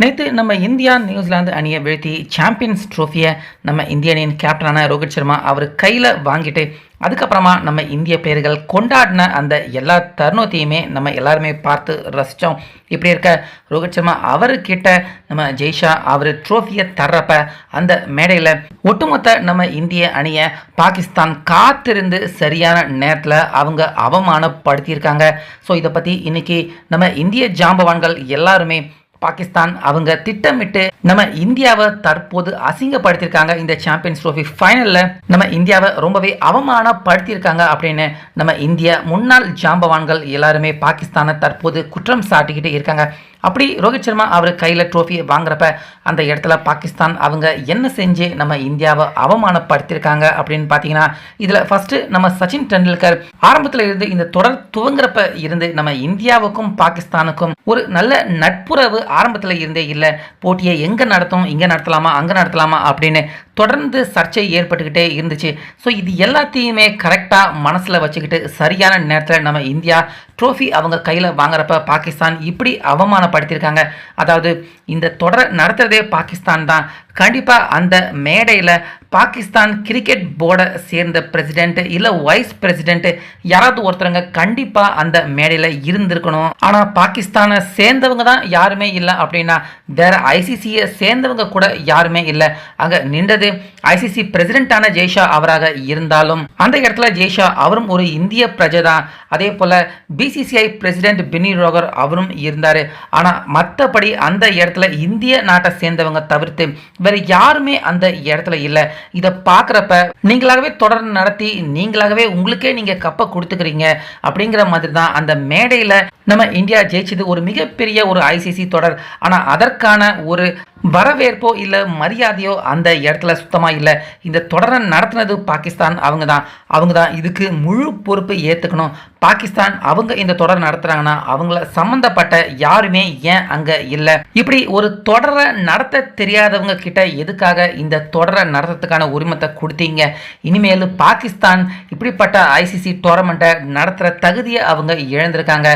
நேற்று நம்ம India New Zealand அணியை வீழ்த்தி சாம்பியன்ஸ் ட்ரோஃபியை நம்ம இந்திய அணியின் கேப்டனான ரோஹித் சர்மா அவர் கையில் வாங்கிட்டு அதுக்கப்புறமா நம்ம இந்திய பிளேயர்கள் கொண்டாடின அந்த எல்லா தருணத்தையுமே நம்ம எல்லாருமே பார்த்து ரசித்தோம் இப்படி இருக்க ரோஹித் சர்மா அவர்கிட்ட நம்ம ஜெய்ஷா அவர் ட்ரோஃபியை தர்றப்ப அந்த மேடையில் ஒட்டுமொத்த நம்ம இந்திய அணியை பாகிஸ்தான் காத்திருந்து சரியான நேரத்தில் அவங்க அவமானப்படுத்தியிருக்காங்க. ஸோ இதை பற்றி இன்னைக்கு நம்ம இந்திய ஜாம்பவான்கள் எல்லாருமே பாகிஸ்தான் அவங்க திட்டமிட்டு நம்ம இந்தியாவை தற்போது அசிங்கப்படுத்தியிருக்காங்க. இந்த சாம்பியன்ஸ் ட்ரோஃபி ஃபைனலில் நம்ம இந்தியாவை ரொம்பவே அவமானப்படுத்தியிருக்காங்க அப்படின்னு நம்ம இந்திய முன்னாள் ஜாம்பவான்கள் எல்லாருமே பாகிஸ்தானை தற்போது குற்றம் சாட்டிக்கிட்டு இருக்காங்க. அப்படி ரோஹித் சர்மா அவர் கையில் ட்ரோஃபியை வாங்குறப்ப அந்த இடத்துல பாகிஸ்தான் அவங்க என்ன செஞ்சு நம்ம இந்தியாவை அவமானப்படுத்தியிருக்காங்க அப்படின்னு பார்த்தீங்கன்னா இதில் ஃபஸ்ட்டு நம்ம சச்சின் டெண்டுல்கர் ஆரம்பத்தில் இருந்து இந்த தொடர் துவங்குறப்ப இருந்து நம்ம இந்தியாவுக்கும் பாகிஸ்தானுக்கும் ஒரு நல்ல நட்புறவு ஆரம்பத்தில் இருந்தே இல்லை. போட்டியை எங்கே நடத்தும் இங்கே நடத்தலாமா அங்கே நடத்தலாமா அப்படின்னு தொடர்ந்து சர்ச்சை ஏற்பட்டுக்கிட்டே இருந்துச்சு. ஸோ இது எல்லாத்தையுமே கரெக்டாக மனசில் வச்சுக்கிட்டு சரியான நேரத்தில் நம்ம இந்தியா ட்ரோஃபி அவங்க கையில் வாங்குறப்ப பாகிஸ்தான் இப்படி அவமானப்படுத்தியிருக்காங்க. அதாவது இந்த தொடரை நடத்துகிறதே பாகிஸ்தான் தான். கண்டிப்பாக அந்த மேடையில் பாகிஸ்தான் கிரிக்கெட் போர்டை சேர்ந்த பிரசிடென்ட் இல்லை வைஸ் பிரசிடென்ட் யாராவது ஒருத்தருங்க கண்டிப்பாக அந்த மேடையில் இருந்திருக்கணும். ஆனால் பாகிஸ்தானை சேர்ந்தவங்க தான் யாருமே இல்லை அப்படின்னா வேற ஐசிசியை சேர்ந்தவங்க கூட யாருமே இல்லை. அங்கே நின்றது ஐசிசி பிரசிடென்டான ஜெய்ஷா அவராக இருந்தாலும் அந்த இடத்துல ஜெய்ஷா அவரும் ஒரு இந்திய பிரஜை தான். அதே போல் பிசிசிஐ பிரசிடென்ட் பினி ரோகர் அவரும் இருந்தார். ஆனால் மற்றபடி அந்த இடத்துல இந்திய நாட்டை சேர்ந்தவங்க தவிர்த்து வேற யாருமே அந்த இடத்துல இல்லை. இதை பார்க்குறப்ப நீங்களாகவே தொடர் நடத்தி நீங்களாகவே உங்களுக்கே நீங்கள் கப்பை கொடுத்துக்கிறீங்க அப்படிங்கிற மாதிரி தான் அந்த மேடையில் நம்ம இந்தியா ஜெயிச்சது ஒரு மிகப்பெரிய ஒரு ஐசிசி தொடர். ஆனால் அதற்கான ஒரு வரவேற்போ இல்லை மரியாதையோ அந்த இடத்துல சுத்தமாக இல்லை. இந்த தொடரை நடத்துனது பாகிஸ்தான் அவங்க தான். அவங்க தான் இதுக்கு முழு பொறுப்பை ஏற்றுக்கணும் பாகிஸ்தான் அவங்க இந்த தொடர் நடத்துகிறாங்கன்னா அவங்கள சம்மந்தப்பட்ட யாருமே ஏன் அங்கே இல்லை? இப்படி ஒரு தொடரை நடத்த தெரியாதவங்க கிட்ட எதுக்காக இந்த தொடரை நடத்துறதுக்கான உரிமத்தை கொடுத்தீங்க? இனிமேல் பாகிஸ்தான் இப்படிப்பட்ட ஐசிசி டோர்னமெண்ட்டை நடத்துகிற தகுதியை அவங்க இழந்திருக்காங்க.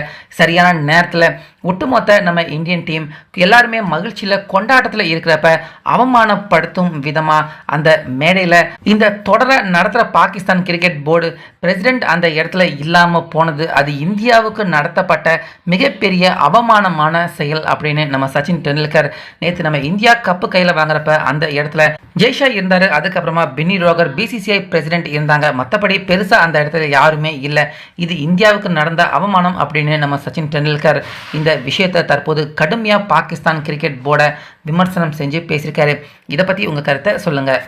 சரியான நேரத்தில் ஒட்டுமொத்த நம்ம இந்தியன் டீம் எல்லாருமே மகிழ்ச்சியில் கொண்டாட்டத்தில் இருக்கிறப்ப அவமானப்படுத்தும் விதமாக அந்த மேடையில் இந்த தொடரை நடத்துகிற பாகிஸ்தான் கிரிக்கெட் போர்டு பிரசிடென்ட் அந்த இடத்துல இல்லாமல் போனது அது இந்தியாவுக்கு நடத்தப்பட்ட மிகப்பெரிய அவமானமான செயல் அப்படின்னு நம்ம சச்சின் டெண்டுல்கர் நேற்று நம்ம இந்தியா கப்பு கையில் வாங்குறப்ப அந்த இடத்துல ஜெய்ஷா இருந்தார் அதுக்கப்புறமா பின்னி ரோகர் பிசிசிஐ பிரசிடென்ட் இருந்தாங்க. மற்றபடி பெருசாக அந்த இடத்துல யாருமே இல்லை. இது இந்தியாவுக்கு நடந்த அவமானம் அப்படின்னு நம்ம சச்சின் டெண்டுல்கர் இந்த விஷயத்தை தற்போது கடுமையாக பாகிஸ்தான் கிரிக்கெட் போர்டை விமர்சனம் செஞ்சு பேசியிருக்காரு. இதை பற்றி உங்கள் கருத்தை சொல்லுங்கள்